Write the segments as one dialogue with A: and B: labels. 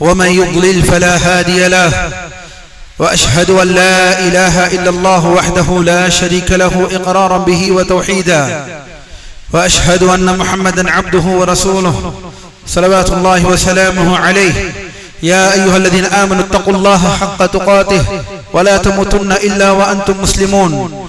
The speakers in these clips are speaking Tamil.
A: ومن يضلل فلا هادي له. وأشهد أن لا إله إلا الله وحده لا شريك له إقرارا به وتوحيدا. وأشهد أن محمدا عبده ورسوله صلوات الله وسلامه عليه. يا أيها الذين آمنوا اتقوا الله حق تقاته ولا تموتن إلا وأنتم مسلمون.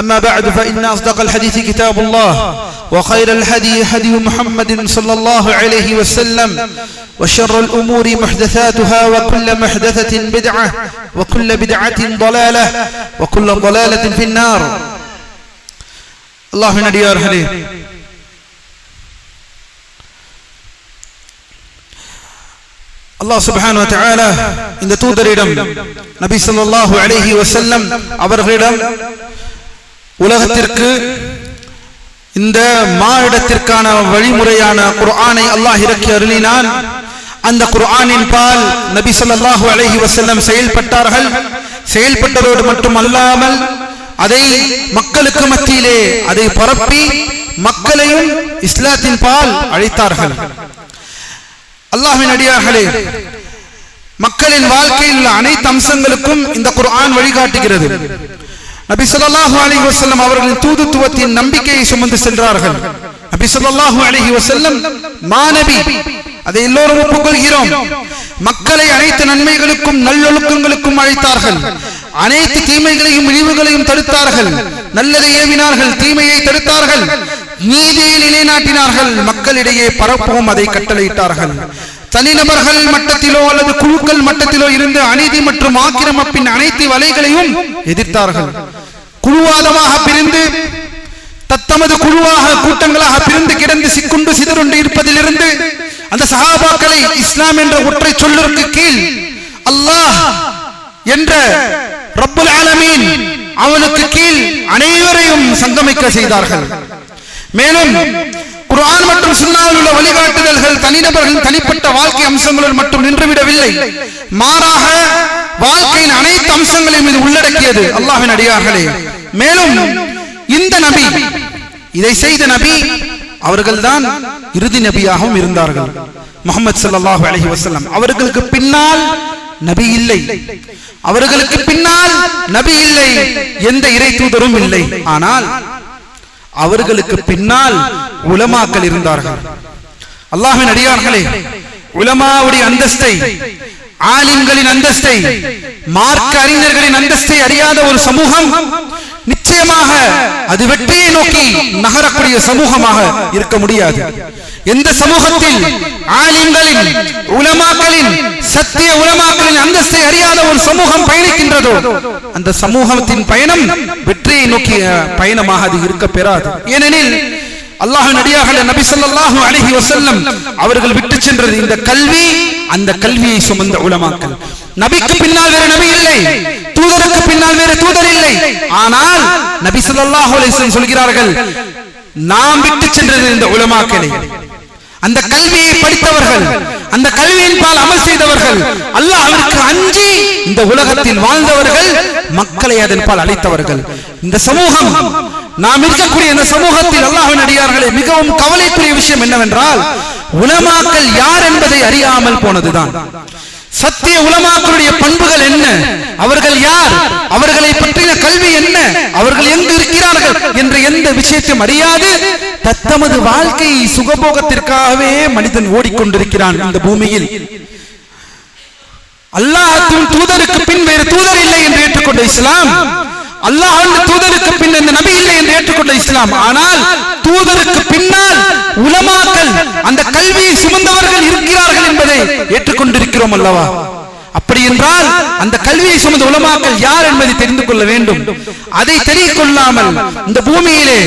A: أما بعد فإن أصدق الحديث كتاب الله وخير الهدي هدي محمد صلى الله عليه وسلم وشر الأمور محدثاتها وكل محدثة بدعة وكل بدعة ضلالة وكل ضلالة في النار الله نديار هديه அல்லாஹ் சுப்ஹானஹு வ தஆலா இந்த தூதரிடம் நபி ஸல்லல்லாஹு அலைஹி வஸல்லம் அவர்களிடம் உலகத்திற்கு இந்த மானிடத்திற்கான வழிமுறையான குர்ஆனை அல்லாஹ் இறக்கி அருளினான். அந்த குர்ஆனின் பால் நபி சொல்லாஹு அலஹி வசல்லம் செயல்பட்டார்கள். செயல்பட்டதோடு மட்டும் அல்லாமல் அதை மக்களுக்கு மத்தியிலே அதை பரப்பி மக்களையும் இஸ்லாத்தின் பால் அழைத்தார்கள் அல்லாஹின் அடியார்களே மக்களின் வாழ்க்கையில் உள்ள அனைத்து அம்சங்களுக்கும் இந்த குர்ஆன் வழிகாட்டுகிறது. நபி ஸல்லல்லாஹு அலைஹி வசல்லம் அவர்களின் தூதுத்துவத்தின் நம்பிக்கையை சுமந்து சென்றார்கள். நபி ஸல்லல்லாஹு அலைஹி வசல்லம் மாணவி அதை எல்லோரும் ஒப்புக்கொள்கிறோம். மக்களை அனைத்து நன்மைகளுக்கும் நல்லொழுக்கங்களுக்கும் அழைத்தார்கள். அனைத்து தீமைகளையும் இழிவுகளையும் தடுத்தார்கள். நல்லதை ஏவினார்கள் தீமையை தடுத்தார்கள். நீதியை நிலைநாட்டினார்கள். மக்களிடையே பரப்பவும் அதை கட்டளையிட்டார்கள். தனிநபர்கள் மட்டத்திலோ அல்லது குழுக்கள் மட்டத்திலோ இருந்து அநீதி மற்றும் ஆக்கிரமிப்பின் அனைத்து வலைகளையும் எதிர்த்தார்கள். குழுவாதமாக பிரிந்து தத்தமது குழுவாக கூட்டங்களாக பிரிந்து கிடந்து சிக்குண்டு சிதறுண்டு இருப்பதிலிருந்து அந்த சஹாபாக்களை இஸ்லாம் என்ற ஒற்றை சொல்லிற்கு கீழ் அல்லாஹ் என்ற ரப்புல் ஆலமீன் அவனுக்கு கீழ் அனைவரையும் சங்கமிக்க செய்தார்கள். மேலும் குர்ஆன் மற்றும் சுன்னாவில் உள்ள வழிகாட்டுதல்கள் தனிநபர்களின் தனிப்பட்ட வாழ்க்கை அம்சங்களுடன் மட்டும் நின்றுவிடவில்லை. மாறாக வாழ்க்கையின் அனைத்து அம்சங்களையும் இது உள்ளடக்கியது. அல்லாஹின் அடியார்களே. மேலும் இந்த நபி இதை செய்த நபி அவர்கள்தான் இறுதி நபியாகவும் இருந்தார்கள். முகமது சல்லாஹு அலஹி வஸல்லம் அவர்களுக்கு பின்னால் நபி இல்லை. அவர்களுக்கு பின்னால் நபி இல்லை. எந்த இறை தூதரும் இல்லை. ஆனால் அவர்களுக்கு பின்னால் உலமாக்கள் இருந்தார்கள். அல்லாஹின் அடியார்களே உலமாவுடைய அந்தஸ்தை ஆலிம்களின் அந்தஸ்தை மார்க்க அறிஞர்களின் அந்தஸ்தை அறியாத ஒரு சமூகம் நிச்சயமாக அது வெற்றியை நோக்கி நகரக்கூடிய சமூகமாக இருக்க முடியாது. எந்த சமூகத்தில் ஆலிம்களின் உலமாக்களின் சத்திய உலமாக்களின் அந்தஸ்தை அறியாத ஒரு சமூகம் பயணிக்கின்றதோ அந்த சமூகத்தின் பயணம் வெற்றியை நோக்கிய பயணமாக அது இருக்க பெறாது. ஏனெனில் அல்லாஹ் நடிகாக நபி ஸல்லல்லாஹு அழகி வசல்லம் அவர்கள் விட்டு சென்றது இந்த கல்வி அந்த கல்வியை சுமந்த உலமாக்கள். நபிக்கு பின்னால் வேற நபி இல்லை. தூதருக்கு பின்னால் வேறு தூதர் இல்லை. ஆனால் நபி ஸல்லல்லாஹு சொல்கிறார்கள் நாம் விட்டு சென்றது இந்த உலமாக்களை. அந்த கல்வியை படித்தவர்கள் அந்த கல்வியின் பால் அமல் செய்தவர்கள் அல்லாஹ்விற்கு அஞ்சி இந்த உலகத்தில் வாழ்ந்தவர்கள் மக்களை அதன் பால் அழைத்தவர்கள். இந்த சமூகம் நாம் இருக்கக்கூடிய இந்த சமூகத்தில் அல்லாஹின் அடியார்களே மிகவும் கவலைக்குரிய விஷயம் என்னவென்றால் உலமாக்கள் யார் என்பதை அறியாமல் போனதுதான். சத்திய உலமாக்களுடைய பண்புகள் என்ன? அவர்கள் யார்? அவர்களை பற்றின கல்வி என்ன? அவர்கள் எங்கு இருக்கிறார்கள் என்ற எந்த விஷயத்தையும் அறியாது. தத்தமது வாழ்க்கை சுகபோகத்திற்காகவே மனிதன் ஓடிக்கொண்டிருக்கிறான் இந்த பூமியில். அல்லாஹத்தின் தூதருக்கு பின் வேறு தூதர் இல்லை என்று ஏற்றுக்கொண்ட இஸ்லாம் அல்லாஹ் தூதருக்கு பின் இந்த நபி இல்லை என்று ஏற்றுக்கொண்ட இஸ்லாம். ஆனால் தூதருக்கு பின்னால் உலமாக்கள் அந்த கல்வியை சுமந்தவர்கள் இருக்கிறார்கள் என்பதை ஏற்றுக்கொண்டிருக்கிறோம் அல்லவா? அப்படி என்றால் அந்த கல்வியை சுமந்த உலமாக்கள் யார் என்பதை தெரிந்து கொள்ள வேண்டும். அதை தெரிய கொள்ளாமல் இந்த பூமியிலே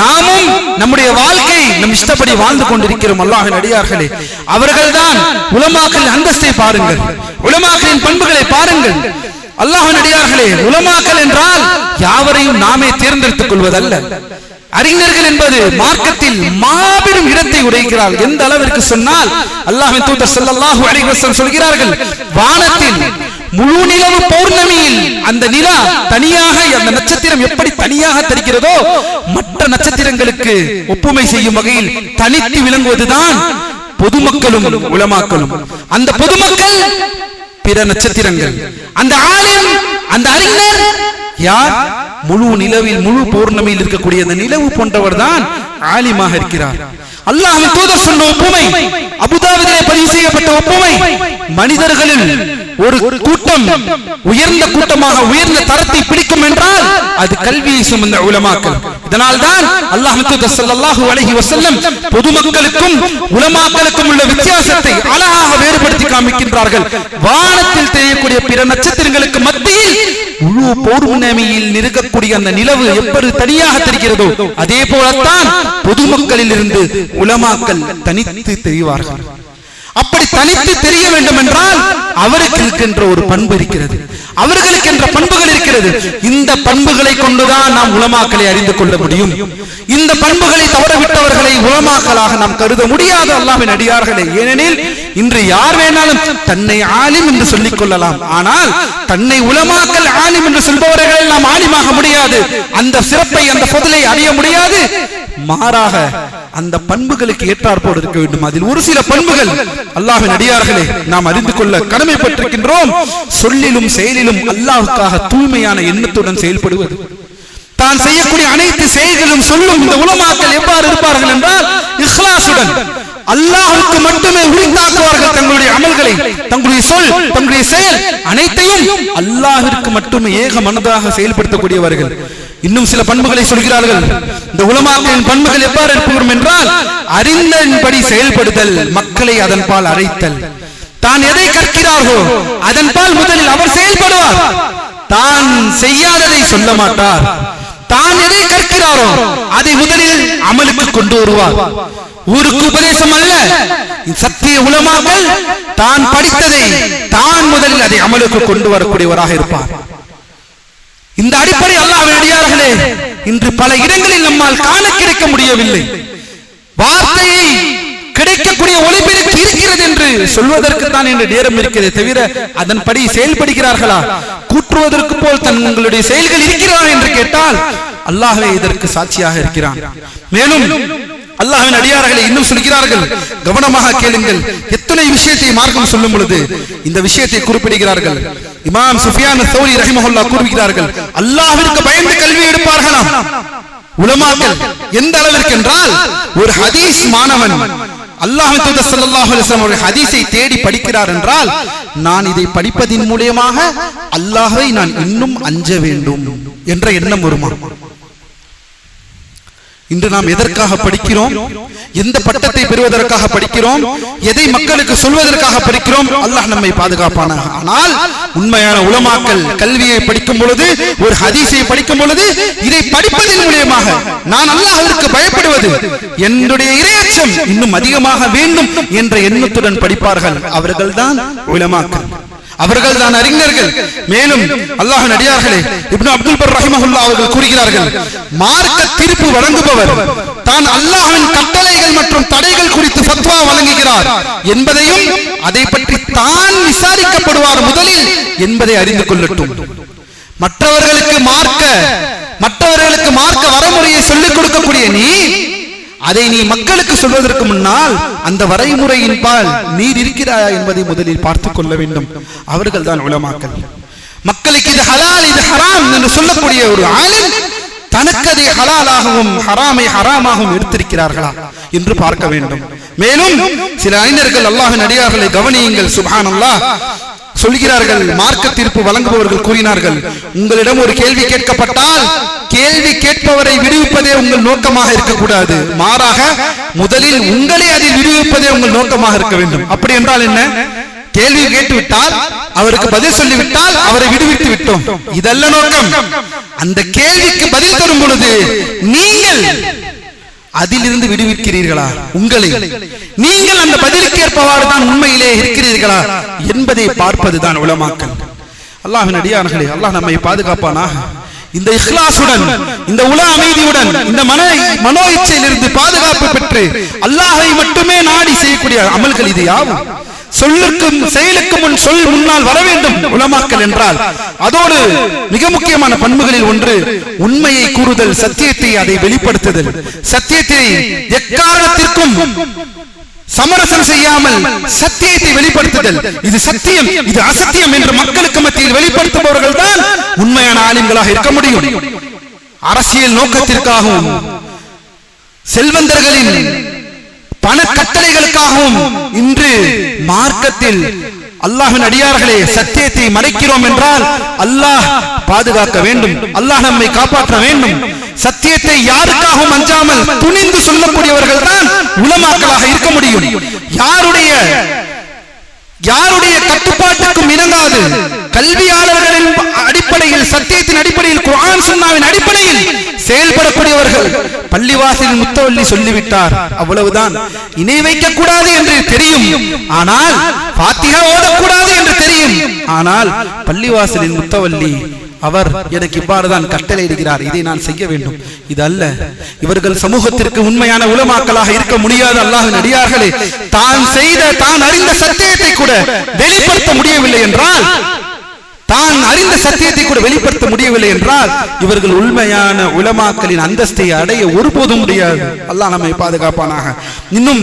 A: நாமும் நம்முடைய வாழ்க்கை நம் இஷ்டப்படி வாழ்ந்து கொண்டிருக்கிறோம் அல்லாஹின் அடியார்களே. அவர்கள்தான் உலமாக்கள் அந்தஸ்தை பாருங்கள். உலமாக்களின் பண்புகளை பாருங்கள். அல்லாஹன் அடியார்களே உலமாக்கல் என்றால் யாவரையும் நாமே தேர்ந்தெடுத்துக் கொள்வதல்ல. அறிஞர்கள் என்பது மார்க்கத்தில் மாபெரும் இடத்தை உடைக்கிறார் எந்த அளவிற்கு சொன்னால் அல்லாஹின் தூதர் ஸல்லல்லாஹு அலைஹி வஸல்லம் சொல்கிறார்கள் வானத்தில் முழு நிலவு பௌர்ணமியில் அந்த நிலா தனியாக அந்த நட்சத்திரம் எப்படி தனியாக தெரிகிறதோ மற்ற நட்சத்திரங்களுக்கு ஒப்புமை செய்யும் வகையில் தனித்து விளங்குவதுதான் பொதுமக்களும் உலமாக்களும். அந்த பொதுமக்கள் பிற நட்சத்திரங்கள். அந்த ஆலயம் அந்த அறிஞர் யார்? முழு நிலவில் முழு பௌர்ணமியில் இருக்கக்கூடிய அந்த நிலவு போன்றவர் தான் ஆலிமாக இருக்கிறார். அல்லாஹ் தூதர் சொன்ன ஒப்புமை அபுதாபிலே பதிவு செய்யப்பட்ட ஒப்புமை மனிதர்களில் ஒரு கூட்டம் உயர்ந்த கூட்டமாக உயர்ந்த தரத்தை பிடிக்கும் என்றால் அது கல்வியை சுமந்த உலமாக்கள். இதனால் தான் அல்லாஹ் தூதர் ஸல்லல்லாஹு அலைஹி பொதுமக்களுக்கும் உலமாக்களுக்கும் உள்ள வித்தியாசத்தை அழகாக வேறுபடுத்தி காமிக்கின்றார்கள். வானத்தில் தெரியக்கூடிய பிற நட்சத்திரங்களுக்கு மத்தியில் முழு பௌர்ணமியில் நிற்கக்கூடிய அந்த நிலவு எப்படி தனியாக தெரிகிறதோ அதே போலத்தான் பொதுமக்களில் இருந்து உலமாக்கள் தனித்து தெரிவார்கள். அப்படி தனித்து தெரிய வேண்டும் என்றால் அவருக்கு இருக்கின்ற ஒரு பண்பு இருக்கிறது. அவர்களுக்கு என்ற பண்புகள் இருக்கிறது. இந்த பண்புகளை கொண்டுதான் நாம் உலமாக்களை அறிந்து கொள்ள முடியும். இந்த பண்புகளை தவறவிட்டவர்களை உலமாக்களாக நாம் கருத முடியாது. அல்லாஹ்வின் அடியார்களே. ஏனெனில் இன்று யார் வேணாலும் தன்னை ஆலிம் என்று சொல்லிக் கொள்ளலாம். ஆனால் தன்னை உலமாக்கல் ஆலிம் என்று சொல்பவர்கள் நாம் ஆலிமாக முடியாது. அந்த சிறப்பை அந்த பொருளை அறிய முடியாது. மாறாக அந்த பண்புகளுக்கு ஏற்றாற்போடு இருக்க வேண்டும். அதில் ஒரு சில பண்புகள் அல்லாஹின் அடியார்களே நாம் அறிந்து கொள்ள கடமைப்பட்டிருக்கின்றோம். சொல்லிலும் செயலிலும் அல்லாஹுக்காக தூய்மையான எண்ணத்துடன் செயல்படுவது. தான் செய்யக்கூடிய அனைத்து செயல்களும் சொல்லும் இந்த உலமாக்கள் எவ்வாறு இருப்பார்கள் என்றால் இஹ்லாசுடன் அல்லாஹுக்கு மட்டுமே உரித்தாக்குவார்கள் தங்களுடைய அமல்களை. தங்களுடைய சொல் தங்களுடைய செயல் அனைத்தையும் அல்லாஹிற்கு மட்டுமே ஏக மனதாக செயல்படுத்தக்கூடியவர்கள். இன்னும் சில பண்புகளை சொல்கிறார்கள். இந்த உலமாக்களின் பண்புகள் எவ்வாறு இருப்பவரும் என்றால் அறிந்தபடி செயல்படுதல் மக்களை அதன் பால் அழைத்தல் தான் எதை கற்கிறார்களோ அதன் பால் முதலில் அவர் செயல்படுவார். தான் செய்யாததை சொல்ல மாட்டார். தான் எதை கற்கிறாரோ அதை முதலில் அமலுக்கு கொண்டு வருவார். ஊருக்கு உபதேசம் அல்ல. சத்திய உலமாக்கள் தான் படித்ததை தான் முதலில் அதை அமலுக்கு கொண்டு வரக்கூடியவராக இருப்பார். இந்த அடிப்படை அல்லாஹ்வின் அடியார்களே இன்று பல இடங்களில் நம்மால் காண கிடைக்க முடியவில்லை. வார்த்தையை கிடைக்கக்கூடிய ஒளிபெருக்கு இருக்கிறது என்று சொல்வதற்கு தான் என்று நேரம் இருக்கிறது தவிர அதன்படி செயல்படுகிறார்களா? கூற்றுவதற்கு போல் தங்களுடைய செயல்கள் இருக்கிறதா என்று கேட்டால் அல்லாஹ்வே இதற்கு சாட்சியாக இருக்கிறான். மேலும் அல்லாஹின் அடியார்களை இன்னும் சொல்கிறார்கள். கவனமாக கேளுங்கள். எத்தனை விஷயத்தை மார்க்கம் சொல்லும் பொழுது இந்த விஷயத்தை குறிப்பிடுகிறார்கள். இமாம் சுஃபியான் சௌரி ரஹிமஹுல்லா கூறுகிறார்கள் அல்லாஹிற்கு பயந்து கல்வி எடுப்பார்களாம் உலமாக்கள் எந்த அளவிற்கு என்றால் ஒரு ஹதீஸ் மாணவன் அல்லாஹ் தூதர் ஸல்லல்லாஹு ஹதீஸை தேடி படிக்கிறார் என்றால் நான் இதை படிப்பதின் மூலியமாக அல்லாஹை நான் இன்னும் அஞ்ச வேண்டும். என்ற எண்ணம் வருமா? இன்று நாம் எதற்காக படிக்கிறோம்? எந்த பட்டத்தை பெறுவதற்காக படிக்கிறோம்? எதை மக்களுக்கு சொல்வதற்காக படிக்கிறோம்? அல்லாஹ் நம்மை பாதுகாப்பான ஆனால் உண்மையான உலமாக்கல் கல்வியை படிக்கும் பொழுது ஒரு ஹதீஸை படிக்கும் பொழுது இதை படிப்பதன் மூலியமாக நான் அல்லாஹிற்கு பயப்படுவது என்னுடைய இரையச்சம் இன்னும் அதிகமாக வேண்டும் என்ற எண்ணத்துடன் படிப்பார்கள் அவர்கள்தான் உலமாக்கல் அவர்கள் தான் அறிஞர்கள். மேலும் அல்லாஹ் நடிகார்களே இப்னு அப்துல் பர் ரஹிமஹுல்லா அவர்கள் கூறுகிறார்கள் மார்க்க தீர்ப்பு வழங்குபவர் தான் அல்லாஹ்வின் கட்டளைகள் மற்றும் தடைகள் குறித்து ஃபத்வா வழங்குகிறார் என்பதையும் அதை பற்றி தான் விசாரிக்கப்படுவார் முதலில் என்பதை அறிந்து கொள்ளட்டும். மற்றவர்களுக்கு மார்க்க மற்றவர்களுக்கு மார்க்க வரமுறையை சொல்லிக் கொடுக்கக்கூடிய நீ அதை நீ மக்களுக்கு சொல்வதற்கு முன்னால் அந்த வரைமுறையின் பால் நீர் இருக்கிறாயா என்பதை முதலில் பார்த்துக் கொள்ள வேண்டும். அவர்கள் தான் உலமாக்கல் மக்களுக்கு இது ஹலால் இது ஹராம் என்று சொல்லக்கூடிய ஒரு ஆளும் தனக்கு அதை ஹலாலாகவும் ஹராமை ஹராமாகவும் எடுத்திருக்கிறார்களா என்று பார்க்க வேண்டும். மேலும் சில அறிஞர்கள் அல்லாஹின் அடியார்களை கவனியுங்கள். சுபான் அல்லாஹ் சொல்கிறார்கள் மார்க்க தீர்ப்பு வழங்குபவர்கள் கூறினார்கள். உங்களிடம் ஒரு கேள்வி கேட்கப்பட்டால் கேள்வி கேட்பவரை விடுவிப்பதே உங்கள் நோக்கமாக இருக்கக்கூடாது. மாறாக முதலில் உங்களை அதில் விடுவிப்பதே உங்கள் நோக்கமாக இருக்க வேண்டும். அப்படி என்றால் என்ன? கேள்வி கேட்டுவிட்டால் அவருக்கு பதில் சொல்லிவிட்டால் அவரை விடுவித்து விட்டோம். இதல்ல நோக்கம். அந்த கேள்விக்கு பதில் தரும் பொழுது நீங்கள் அதிலிருந்து விடுவிக்கிறீர்களா? உங்களை. நீங்கள் அந்த பதிலுக்கு ஏற்பவாறு தான் உண்மையிலே இருக்கிறீர்களா? என்பதை பார்ப்பதுதான் உலமாக்கல் அல்லாஹின் அடியார்களே அல்லாஹ் நம்மை பாதுகாப்பானா இந்த இஹ்லாசுடன் இந்த உல அமைதியுடன் இந்த மன மனோ இச்சையிலிருந்து பாதுகாப்பு பெற்று அல்லாஹை மட்டுமே நாடி செய்யக்கூடிய அமல்கள் இது யாவும்? சொல்லுக்கும் செயலுக்கு முன் சொல் முன்னால் வர வேண்டும் உலமாக்கல் என்றால். அதோடு மிக முக்கியமான பண்புகளில் ஒன்று உண்மையை கூறுதல் சத்தியத்தை அதை வெளிப்படுத்துதல். சத்தியத்தை எக்காலத்திற்கும் சமரசம் செய்யாமல் சத்தியத்தை வெளிப்படுத்துதல். இது சத்தியம் இது அசத்தியம் என்று மக்களுக்கு மத்தியில் வெளிப்படுத்துபவர்கள் தான் உண்மையான ஆளுங்களாக இருக்க முடியும். அரசியல் நோக்கத்திற்காகவும் செல்வந்தர்களின் பண கட்டளைகளுக்காகவும் இன்று மார்க்கத்தில் அல்லாஹின் அடியார்களே சத்தியத்தை மறைக்கிறோம் என்றால் அல்லாஹ் பாதுகாக்க வேண்டும். அல்லாஹ் நம்மை காப்பாற்ற வேண்டும். சத்தியத்தை யாருக்காகவும் அஞ்சாமல் துணிந்து சொல்லக்கூடியவர்கள் தான் உலமாக்களாக இருக்க முடியும். யாருடைய யாருடைய கட்டுப்பாட்டுக்கும் இணங்காது. கல்வியாளர்களின் அடிப்படையில் சத்தியத்தின் அடிப்படையில் குரான் அடிப்படையில் செயல்படக்கூடியவர்கள். பள்ளிவாசலில் முத்தவள்ளி சொல்லிவிட்டார். அவ்வளவுதான். இணை வைக்க கூடாது என்று தெரியும். ஆனால் பாத்திகா ஓடக்கூடாது என்று தெரியும். ஆனால் பள்ளிவாசலின் முத்தவள்ளி அவர் எனக்கு இவ்வாறுதான் கட்டளை இடுகிறார் இதை நான் செய்ய வேண்டும். இது அல்ல இவர்கள் சமூகத்திற்கு உண்மையான உலமாக்களாக இருக்க முடியாத. அல்லாஹின் அடியார்களே தான் செய்த தான் அறிந்த சத்தியத்தை கூட வெளிப்படுத்த முடியவில்லை என்றால் தான் அறிந்த சத்தியத்தை கூட வெளிப்படுத்த முடியவில்லை என்றால் இவர்கள் உண்மையான உலமாக்களின் அந்தஸ்தை அடைய ஒருபோதும் முடியாது. அல்லாஹ் நம்மை பாதுகாப்பானாக. இன்னும்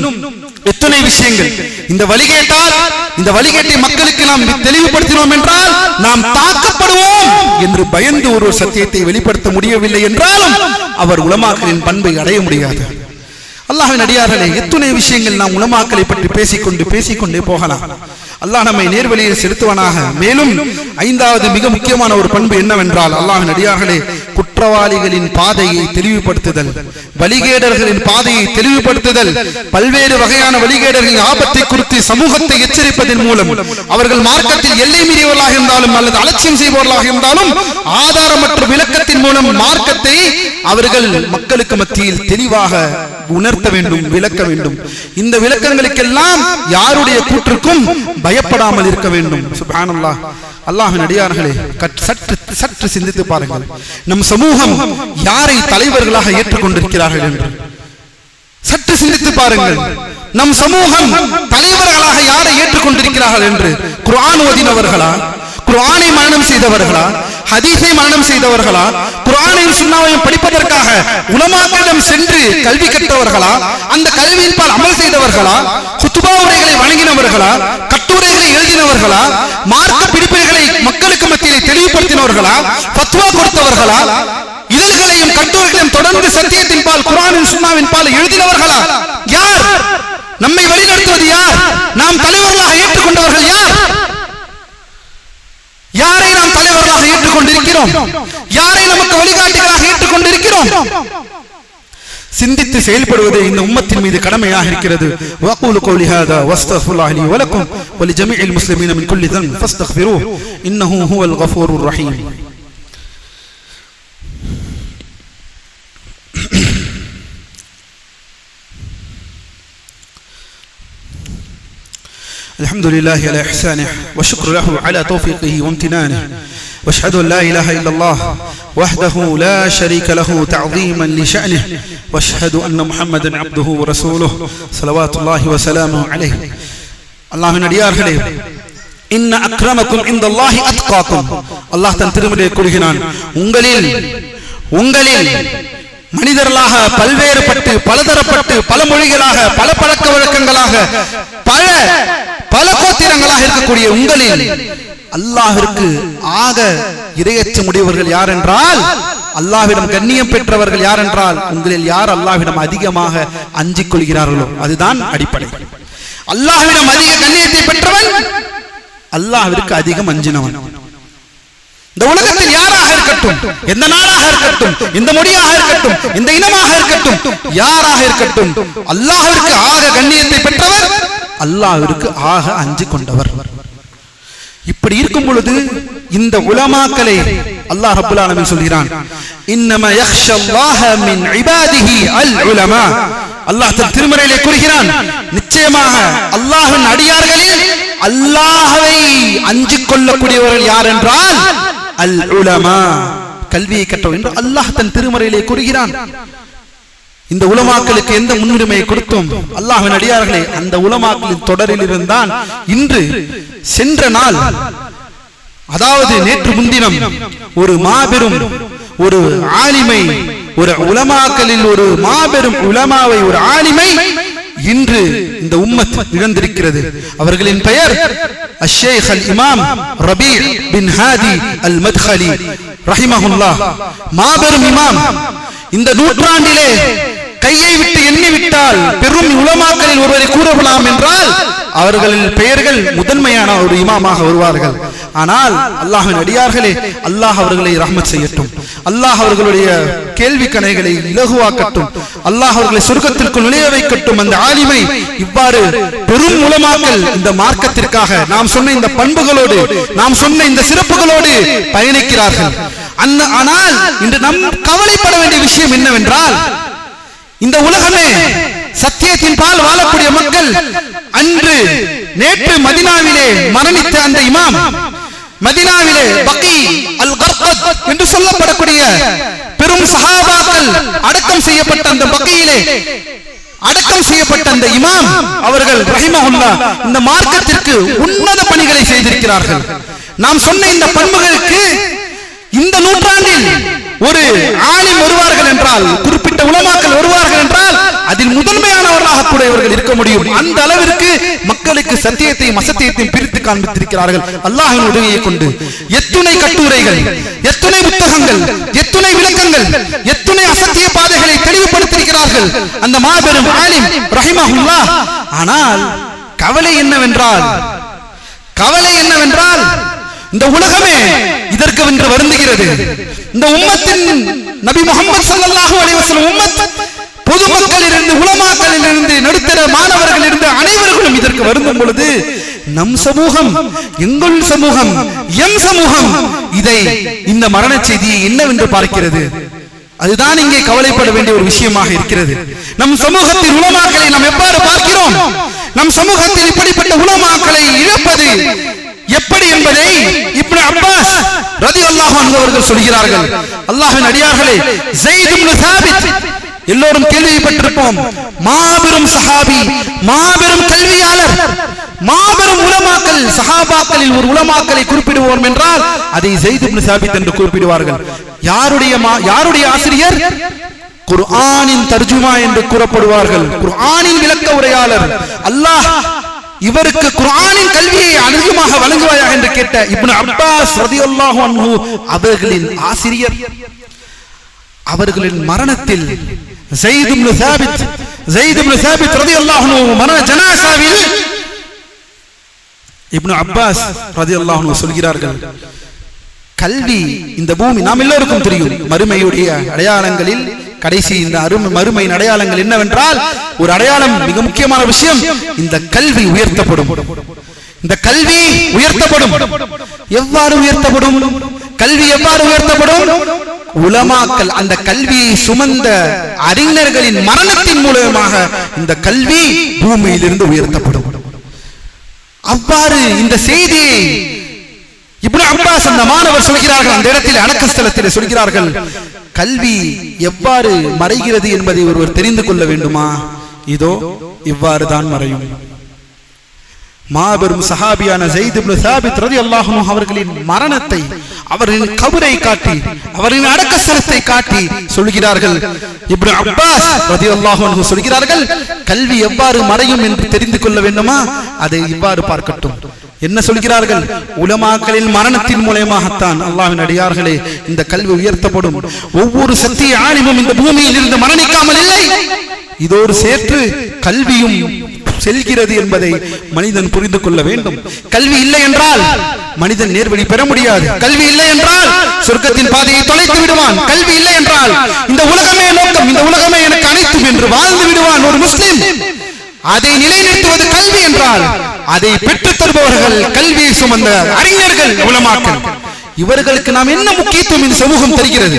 A: எத்தனை விஷயங்கள்? இந்த வழிகேட்டால் இந்த வழிகேட்டை மக்களுக்கு நாம் தெளிவுபடுத்தினோம் என்றால் நாம் தாக்கப்படுவோம் என்று பயந்து ஒரு சத்தியத்தை வெளிப்படுத்த முடியவில்லை என்றாலும் அவர் உலமாக்களின் பண்பை அடைய முடியாது. அல்லாஹின் அடியார்களே எத்தனை விஷயங்கள் நாம் உலமாக்களை பற்றி பேசிக்கொண்டு பேசிக்கொண்டே போகலாம். அல்லாஹ் நம்மை நேர்வழியில் செலுத்துவனாக. மேலும் ஐந்தாவது மிக முக்கியமான ஒரு பண்பு என்னவென்றால் அல்லாஹின் அடியார்களே குற்றவாளிகளின் பாதையை தெளிவுபடுத்துதல் வழிகேடர்களின் பாதையை தெளிவுபடுத்துதல் பல்வேறு வகையான வழிகேடர்களின் ஆபத்தை குறித்து சமூகத்தை எச்சரிப்பதன் மூலம் அவர்கள் மார்க்கத்தில் எல்லை மீறியவர்களாக இருந்தாலும் அல்லது அலட்சியம் செய்பவர்களாக இருந்தாலும் ஆதாரமற்ற விளக்கத்தின் மூலம் மார்க்கத்தை அவர்கள் மக்களுக்கு மத்தியில் தெளிவாக உணர்த்த வேண்டும் விளக்க வேண்டும். இந்த விளக்கங்களுக்கெல்லாம் யாருடைய கூற்றுக்கும் பயப்படாமல் இருக்க வேண்டும். சுபானல்லா அல்லாஹின் அடியார்களே சற்று சற்று சிந்தித்து பாருங்கள். நம் சமூகம் யாரை தலைவர்களாக ஏற்றுக்கொண்டிருக்கிறார்கள் என்று. சற்று சிந்தித்து பாருங்கள். நம் சமூகம் தலைவர்களாக யாரை ஏற்றுக்கொண்டிருக்கிறார்கள் என்று. குரான் ஓதினவர்களா? குரானை மரணம் செய்தவர்களா? ஹதீஸை மரணம் செய்தவர்களா? குரானையும் சுண்ணாவையும் படிப்பதற்காக உலமாக்களிடம் சென்று கல்வி கற்றவர்களா? அந்த கல்வியின் பால் அமல் செய்தவர்களா? குத்துபா உரைகளை வழங்கினவர்களா கட்டுரைகளை எழுதினவர்களா? மார்க்க பிடிப்புகளை மக்களுக்கு மத்தியில் தெளிவுபடுத்தினவர்களா? பத்வா கொடுத்தவர்களா? இதழ்களையும் கட்டுரைகளையும் தொடர்ந்து சத்தியத்தின் பால் குரானின் சுண்ணாவின் பால் எழுதினவர்களா? யார்? நம்மை வழிநடத்துவது யார்? நாம் தலைவர்களாக ஏற்றுக்கொண்டவர்கள் யார்? யாரை நாம் தலைவர்களாக ஏற்றுக்கொண்டிருக்கிறோம் யாரை நமக்கு வழிகாட்டிகளாக ஏற்றுக்கொண்டிருக்கிறோம் சிந்தித்து செயல்படுவதே இந்த உம்மத்தின் மீது கடமையாக இருக்கிறது وأقول قولي هذا واستغفر الله لي ولكم ولجميع المسلمين من كل ذنب فاستغفروه إنه هو الغفور الرحيم الحمد لله على إحسانه وشكر له على توفيقه وامتنانه واشهد أن لا إله إلا الله وحده لا شريك له تعظيما لشأنه واشهد أن محمدا عبده ورسوله صلوات الله وسلامه عليه الله من أديار خليه இன்ன அக்ரமக்கும் இந்த அல்லாஹி அத்காக்கும் அல்லாஹ் தன் திருமலை கூறுகிறான் உங்களில் உங்களில் மனிதர்களாக பல்வேறுபட்டு பலதரப்பட்டு பல மொழிகளாக பல பழக்க வழக்கங்களாக பல பல கோத்திரங்களாக இருக்கக்கூடிய உங்களில் அல்லாஹிற்கு ஆக இரையற்ற முடியவர்கள் யார் என்றால் அல்லாவிடம் கண்ணியம் பெற்றவர்கள் யார் என்றால் உங்களில் யார் அல்லாவிடம் அதிகமாக அஞ்சிக் கொள்கிறார்களோ அதுதான் அடிப்படை. அல்லாஹ்விடம் அதிக கண்ணியத்தை பெற்றவன் அல்லாஹ்விற்கு அதிகம் அஞ்சினவன். இந்த உலகத்தில் யாராக இருக்கட்டும் எந்த நாடாக இருக்கட்டும் இந்த மொழியாக இருக்கட்டும் இந்த இனமாக இருக்கட்டும் யாராக இருக்கட்டும் அல்லாஹிற்கு ஆக கண்ணியத்தை பெற்றவர் அல்லாஹிற்கு ஆக அஞ்சு கொண்டவர். இப்படி இருக்கும் பொழுது இந்த உலமாக்களை அல்லாஹ் ரப்பல் ஆலமீன் சொல்கிறான் இன்னம யக்ஷல்லாஹ மின் இபாதிஹி அல் உலமா. அல்லாஹ் தன் திருமறையிலே கூறுகிறான் நிச்சயமாக அல்லாஹின் அடியார்களில் அல்லாஹவை அஞ்சு கொள்ளக்கூடியவர்கள் யார் என்றால் அல் உலமா. கல்வியை கற்றவர் என்று அல்லாஹ் தன் திருமறையிலே கூறுகிறான். இந்த உலமாக்களுக்கு எந்த முன்னுரிமையை கொடுத்தோம்? அல்லாஹின் அடியார்களே அந்த உலமாக்களின் தொடரில் இருந்தான் இன்று சென்ற நாள். அதாவது நேற்று முன்தினம் ஒரு மாபெரும் ஒரு ஆலிமை ஒரு உலமாக்களில் ஒரு மாபெரும் உலமாவை ஒரு ஆலிமை இன்று இந்த உம்மத் இழந்திருக்கிறது. அவர்களின் பெயர் அஷேக் அல் இமாம் ரபீ பின் ஹாதி அல் மத்ஹலி ரஹிமஹுல்லா. மாபெரும் இமாம். இந்த நூற்றாண்டிலே கையை விட்டு எண்ணி விட்டால் பெரும் உலமாக்களில் ஒருவரை கூறப்படலாம் என்றால் அவர்களின் பெயர்கள் முதன்மையான ஒரு இமாமாக வருவார்கள். ஆனால் அல்லாஹின் அடியார்களே அல்லாஹ் அவர்களை ரஹ்மத் செய்யட்டும். அல்லாஹ் அவர்களுடைய கேள்வி கணைகளை இலகுவாக்கட்டும். அல்லாஹ் அவர்களை சுருக்கத்திற்குள் நுழைய வைக்கட்டும். அந்த ஆலிமை இவ்வாறு பெரும் உலமாக்கள் இந்த மார்க்கத்திற்காக நாம் சொன்ன இந்த பண்புகளோடு நாம் சொன்ன இந்த சிறப்புகளோடு பயணிக்கிறார்கள். அந்த ஆனால் இன்று நம் கவலைப்பட வேண்டிய விஷயம் என்னவென்றால் இந்த உலகமே சத்தியத்தின் பால் வாழக்கூடிய மக்கள் அன்று நேற்று மதினாவிலே மரணித்த அந்த இமாம் மதினாவிலே பக்கி அல் கர்கத் என்று சொல்லப்படக்கூடிய பெரும் சஹாபாக்கள் அடக்கம் செய்யப்பட்ட அந்த பக்கியிலே அடக்கம் செய்யப்பட்ட அந்த இமாம் அவர்கள் ரஹிமஹுல்லா இந்த மார்க்கத்திற்கு உன்னத பணிகளை செய்திருக்கிறார்கள். நாம் சொன்ன இந்த பண்புகளுக்கு இந்த நூற்றாண்டில் ஒரு ஆலிம் வருவார்கள் என்றால் குறிப்பிட்ட உலமாக்கள் வருவார்கள் என்றால் அதில் முதன்மையானவர்களாக கூட இவர்கள் இருக்க முடியும். அந்த அளவிற்கு மக்களுக்கு சத்தியத்தையும் அசத்தியத்தையும் பிரித்து காண்பித்திருக்கிறார்கள். அல்லாஹின் உதவியை கொண்டு எத்துணை கட்டுரைகள் எத்துணை புத்தகங்கள் எத்துணை விளக்கங்கள் எத்துணை அசத்திய பாதைகளை தெளிவுபடுத்தியிருக்கிறார்கள். அந்த மாபெரும் ஆலிம் ரஹிமஹுல்லா ஆனால் கவலை என்னவென்றால் கவலை என்னவென்றால் இந்த உலகமே இதற்கு வென்று வருந்துகிறது. இந்த உம்மத்தின் நபி முகமது ஸல்லல்லாஹு அலைஹி வஸல்லம் உம்மத் பொதுமக்களிலிருந்து உலமாக்களிலிருந்து நடுத்தர மாணவர்களிலிருந்து அனைவர்களும் இதற்கு வருந்தும் பொழுது நம் சமூகம் எங்கள் சமூகம் எம் சமூகம் இதை இந்த மரண செய்தியை என்னவென்று பார்க்கிறது? அதுதான் இங்கே கவலைப்பட வேண்டிய ஒரு விஷயமாக இருக்கிறது. நம் சமூகத்தில் உலமாக்களை நாம் எவ்வாறு பார்க்கிறோம்? நம் சமூகத்தில் இப்படிப்பட்ட உலமாக்களை இழப்பது எப்படி என்பதை இப்னு அப்பாஸ் ரலியல்லாஹு அன்ஹு அவர்கள் சொல்கிறார்கள். அல்லாஹ்வின் அடியார்களே ஸைத் இப்னு சாபித் எல்லோரும் கேள்விப்பட்டிருப்போம். மாபெரும் சஹாபி மாபெரும் கல்வியாளர் மாபெரும் உலமாக்கல் சஹாபாக்களில் ஒரு உலமாக்களை குறிப்பிடுவோம் என்றால் அதை ஸைத் இப்னு சாபித் என்று குறிப்பிடுவார்கள். யாருடைய மா- யாருடைய ஆசிரியர்? குர்ஆனின் தர்ஜுமா என்று கூறப்படுவார்கள். குர்ஆனின் விளக்க உரையாளர். அல்லாஹ் இவருக்கு குரானின் கல்வியை அதிகமாக வழங்குவாயா என்று கேட்ட இப்னு அப்பாஸ் ரதியுல்லாஹு அன்ஹு அவர்களின் ஆசிரியர் அவர்களின் மரணத்தில் ஸைத் இப்னு சாபித் ஸைத் இப்னு சாபித் ரதியுல்லாஹு அன்ஹு மரண ஜனாசாவில் இப்னு அப்பாஸ் ரதியுல்லாஹு அன்ஹு சொல்கிறார்கள் கல்வி இந்த பூமி நாம் எல்லோருக்கும் தெரியும். மறுமையுடைய அடையாளங்களில் கடைசி இந்த அருமை மறுமையின் அடையாளங்கள் என்னவென்றால் ஒரு அடையாளம் மிக முக்கியமான விஷயம் இந்த கல்வி உயர்த்தப்படும். இந்த கல்வி உயர்த்தப்படும். எவ்வாறு உயர்த்தப்படும்? கல்வி எவ்வாறு உயர்த்தப்படும்? உலமாக்கல் அந்த கல்வியை சுமந்த அறிஞர்களின் மரணத்தின் மூலமாக இந்த கல்வி பூமியிலிருந்து உயர்த்தப்படும். அவ்வாறு இந்த செய்தியை இப்னு அப்பாஸ் அந்த மாணவர் சொல்கிறார்கள் அந்த இடத்தில் அடக்கஸ்தலத்தில் சொல்கிறார்கள் கல்வி எவ்வாறு மறைகிறது என்பதை ஒருவர் தெரிந்து கொள்ள வேண்டுமா? இதோ இவ்வாறு தான் மறையும். மாபெரும் சஹாபியான ஜெயித் சாபித் ரதி அன்ஹு அவர்களின் மரணத்தை அவரின் கபரை காட்டி அவரின் அடக்க சரத்தை காட்டி சொல்கிறார்கள். இப்னு அப்பாஸ் ரதி அன்ஹு சொல்கிறார்கள் கல்வி எவ்வாறு மறையும் என்று தெரிந்து கொள்ள வேண்டுமா? அதை இவ்வாறு பார்க்கட்டும். என்ன சொல்கிறார்கள்? உலமாக்களின் மரணத்தின் மூலயமாகத்தான் அல்லாவின் அடியார்களே இந்த கல்வி உயர்த்தப்படும். ஒவ்வொரு சத்திய ஆணிமும் இந்த பூமியில் இருந்து மரணிக்காமல் இல்லை. இதோடு சேர்த்து கல்வியும் செல்கிறது என்பதை மனிதன் புரிந்து கொள்ள வேண்டும். கல்வி இல்லை என்றால் மனிதன் நேர்வழி பெற முடியாது. கல்வி இல்லை என்றால் சொர்க்கத்தின் பாதையை தொலைத்து விடுவான். கல்வி இல்லை என்றால் இந்த உலகமே நோக்கம் இந்த உலகமே எனக்கு அனைத்தும் என்று வாழ்ந்து விடுவான் ஒரு முஸ்லிம். அதை நிலைநிறுத்துவது கல்வி என்றால் அதை பெற்றுத் தருபவர்கள் கல்வியை சுமந்த அறிஞர்கள் உலமாக்கள் இவர்களுக்கு நாம் என்ன முக்கியத்துவம் இந்த சமூகம் தருகிறது?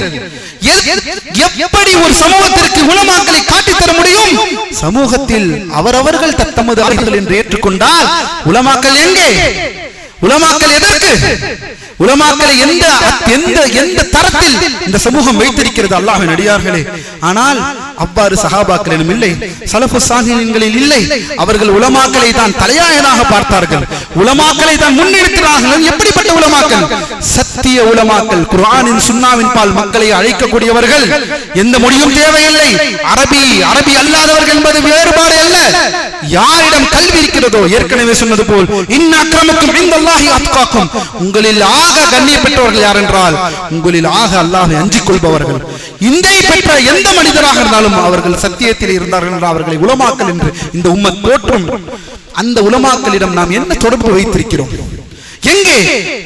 A: எப்படி ஒரு சமூகத்திற்கு குணமாக்கலை காட்டித்தர முடியும்? சமூகத்தில் அவரவர்கள் தத்தமது அவர்கள் என்று ஏற்றுக்கொண்டால் உலமாக்கல் எங்கே? உலமாக்கல் எதற்கு? உலமாக்களை எந்த எந்த எந்த தரத்தில் இந்த சமூகம் வைத்திருக்கிறது? அல்லாஹ் நடிகார்களே ஆனால் அவ்வாறு சஹாபாக்களிடம் இல்லை. சலபு சாலிஹீன்களில் இல்லை. அவர்கள் உலமாக்களை தான் தலையாயதாக பார்த்தார்கள். உலமாக்களை தான் முன்னிறுக்கிறார்கள் எப்படிப்பட்ட உலமாக்கள்? சத்திய உலமாக்கள் குரானின் சுண்ணாவின் பால் மக்களை அழைக்கக்கூடியவர்கள். எந்த மொழியும் தேவையில்லை. அரபி அரபி அல்லாதவர்கள் என்பது வேறுபாடு அல்ல. யாரிடம் கல்வி இருக்கிறதோ ஏற்கனவே சொன்னது போல் இன்ன அக்கிரமக்கும் இந்தல்லாஹி அத்காக்கும். உங்களில் ஆக கண்ணியப்பட்டவர்கள் யார் என்றால் உங்களில் ஆக அல்லாஹை அஞ்சிக் கொள்பவர்கள். இந்தை பெற்ற எந்த மனிதராக இருந்தாலும் இருந்தாலும் அவர்கள் சத்தியத்தில் இருந்தார்கள் என்றால் அவர்களை உலமாக்கல் என்று இந்த உம்மை தோற்றும் அந்த உலமாக்களிடம் நாம் என்ன தொடர்பு வைத்திருக்கிறோம்? எங்கே?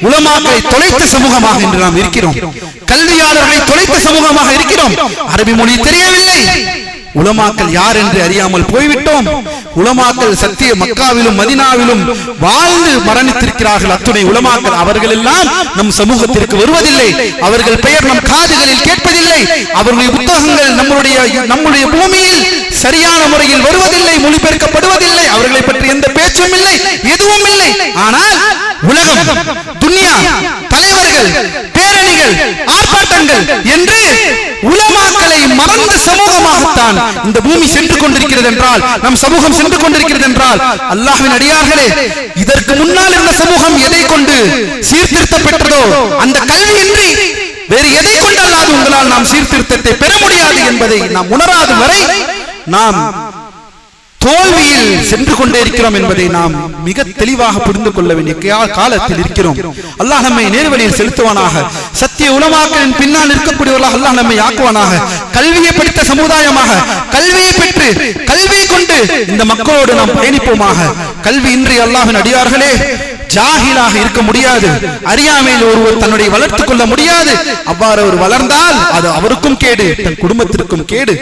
A: உலமாக்களை தொலைத்த சமூகமாக இன்று நாம் இருக்கிறோம். கல்வியாளர்களை தொலைத்த சமூகமாக இருக்கிறோம். அரபி மொழி தெரியவில்லை. உலமாக்கள் யார் என்று அறியாமல் போய்விட்டோம். உலமாக்கள் சத்திய மக்காவிலும் மதினாவிலும் வாழ்ந்து மரணித்திருக்கிறார்கள். அத்துணை உலமாக்கள் அவர்கள் எல்லாம் நம் சமூகத்திற்கு வருவதில்லை. அவர்கள் பெயர் நம் காதுகளில் கேட்பதில்லை. அவர்களுடைய புத்தகங்கள் நம்முடைய நம்முடைய பூமியில் சரியான முறையில் வருவதில்லை மொழிபெயர்க்கப்படுவதில்லை. அவர்களை பற்றி எந்த பேச்சும் இல்லை எதுவும் இல்லை. ஆனால் உலகம் துன்யா தலைவர்கள் பேரணிகள் ஆர்ப்பாட்டங்கள் என்று மறந்த சமூகமாகத்தான் இந்த பூமி சென்று கொண்டிருக்கிறது என்றால் நம் சமூகம் சென்று கொண்டிருக்கிறது என்றால் அல்லாஹின் அடியார்களே இதற்கு முன்னால் இருந்த சமூகம் எதை கொண்டு சீர்திருத்தம் பெற்றதோ அந்த கல்வியின்றி வேறு எதை கொண்டல்லாது உங்களால் நாம் சீர்திருத்தத்தை பெற முடியாது என்பதை நாம் உணராது வரை நாம் தோல்வியில் சென்று கொண்டே இருக்கிறோம் என்பதை நாம் மிக தெளிவாக புரிந்து கொள்ள வேண்டிய காலத்தில் இருக்கிறோம். அல்லாஹ் நம்மை நேர்வழியில் செலுத்துவானாக. சத்திய உலமாக்களின் பின்னால் இருக்கக்கூடியவர்களாக அல்லாஹ் நம்மை ஆக்குவானாக. கல்வியை படித்த சமுதாயமாக கல்வியை பெற்று கல்வியை கொண்டு இந்த மக்களோடு நாம் பயணிப்போமாக. கல்வி இன்றி அல்லாஹின் அடியார்களே ஜாகிலாக இருக்க முடியாது. அறியாமையில் ஒருவர் தன்னுடைய வளர்த்துக் கொள்ள முடியாது. அவ்வாறு அவர் வளர்ந்தால் அது அவருக்கும் கேடு தன் குடும்பத்திற்கும் கேடு.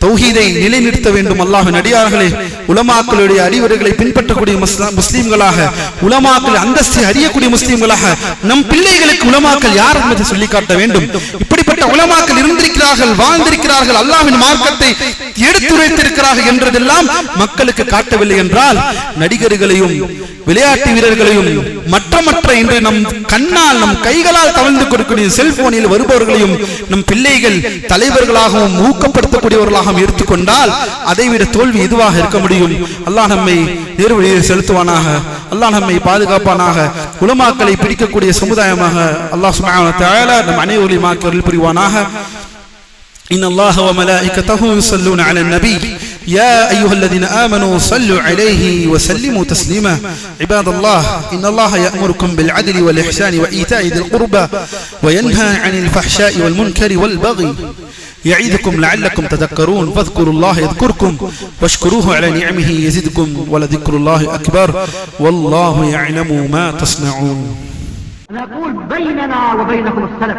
A: தௌஹீதை நிலைநிறுத்த வேண்டும். அல்லாஹ்வின் அடியார்களே உலமாக்களுடைய அறிவுரைகளை பின்பற்றக்கூடிய முஸ்லீம்களாக முஸ்லிம்களாக உலமாக்கள் அந்தஸ்தை அறியக்கூடிய முஸ்லிம்களாக நம் பிள்ளைகளுக்கு உலமாக்கள் யார் என்பதை சொல்லி காட்ட வேண்டும் இப்படிப்பட்ட உலமாக்கள் இருந்திருக்கிறார்கள் வாழ்ந்திருக்கிறார்கள் அல்லாவின் மார்க்கத்தை எடுத்துரைத்திருக்கிறார்கள் என்றதெல்லாம் மக்களுக்கு காட்டவில்லை என்றால் நடிகர்களையும் விளையாட்டு வீரர்களையும் மற்ற மற்ற இன்று நம் கண்ணால் நம் கைகளால் தவழ்ந்து கொடுக்கக்கூடிய செல்போனில் வருபவர்களையும் நம் பிள்ளைகள் தலைவர்களாகவும் ஊக்கப்படுத்தக்கூடியவர்களாகவும் எடுத்துக்கொண்டால் அதைவிட தோல்வி எதுவாக இருக்க முடியும்? அல்லாஹ் நம்மை நேர்வழியில் செலுத்துவானாக அல்லாஹ் நம்மை பாதுகாப்பானாக உலமாக்களை பிடிக்கக்கூடிய சமுதாயமாக அல்லாஹ் சுப்ஹானஹு நம் அனைவரையும் ஆக்கி அருள் تكون إن الله وملائكته يصلون على النبي. يا أيها الذين آمنوا صلوا عليه وسلموا تسليما. عباد الله إن الله يأمركم بالعدل والإحسان وإيتاء ذي القربى وينهى عن الفحشاء والمنكر والبغي. يعيدكم لعلكم تذكرون. فاذكروا الله يذكركم واشكروه على نعمه يزدكم ولذكر الله أكبر. والله يعلم ما تصنعون.
B: نقول بيننا وبينكم السلف.